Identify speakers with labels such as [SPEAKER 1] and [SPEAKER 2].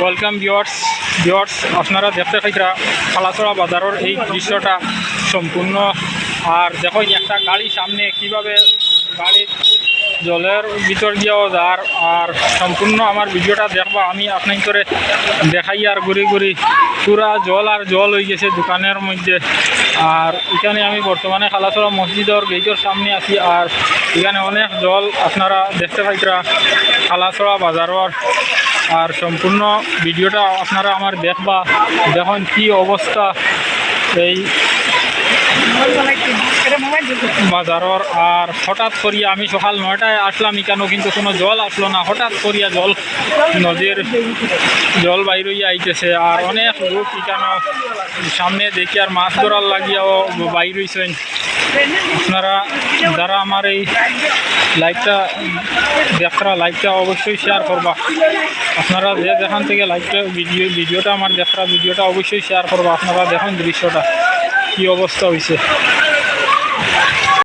[SPEAKER 1] Welcome viewers viewers আপনারা দেখতে পাইরা খালাসড়া বাজারের এই দৃশ্যটা সম্পূর্ণ। আর দেখো একটা গাড়ি সামনে কীভাবে গাড়ি জলের ভিতর দিয়েও যার। আর সম্পূর্ণ আমার ভিডিওটা দেখবা, আমি আপনার করে দেখাই আর ঘুরি ঘুরি। পুরা জল আর জল হয়ে গেছে দোকানের মধ্যে। আর এখানে আমি বর্তমানে খালাসড়া মসজিদের গেটের সামনে আছি। আর এখানে অনেক জল আপনারা দেখতে পাইতরা খালাসড়া বাজারের আর সম্পূর্ণ ভিডিওটা আপনারা আমার দেখবা দেখুন কি অবস্থা। এই বাজারের আর হঠাৎ করিয়া আমি সকাল নয়টায় আসলাম, এখানেও কিন্তু কোনো জল আসলো না। হঠাৎ করিয়া জল, নদীর জল বাইর হইয়া আইতেছে আর অনেক লোক এখানে সামনে দেখি আর মাছ ধরার লাগিয়াও বাইর হইছেন। আপনারা যারা আমার এই লাইভটা দেখরা, লাইভটা অবশ্যই শেয়ার করবা। আপনারা যে যেখান থেকে লাইভটা ভিডিও, ভিডিওটা আমার দেখরা, ভিডিওটা অবশ্যই শেয়ার করবা। আপনারা দেখুন দৃশ্যটা, কি অবস্থা হয়েছে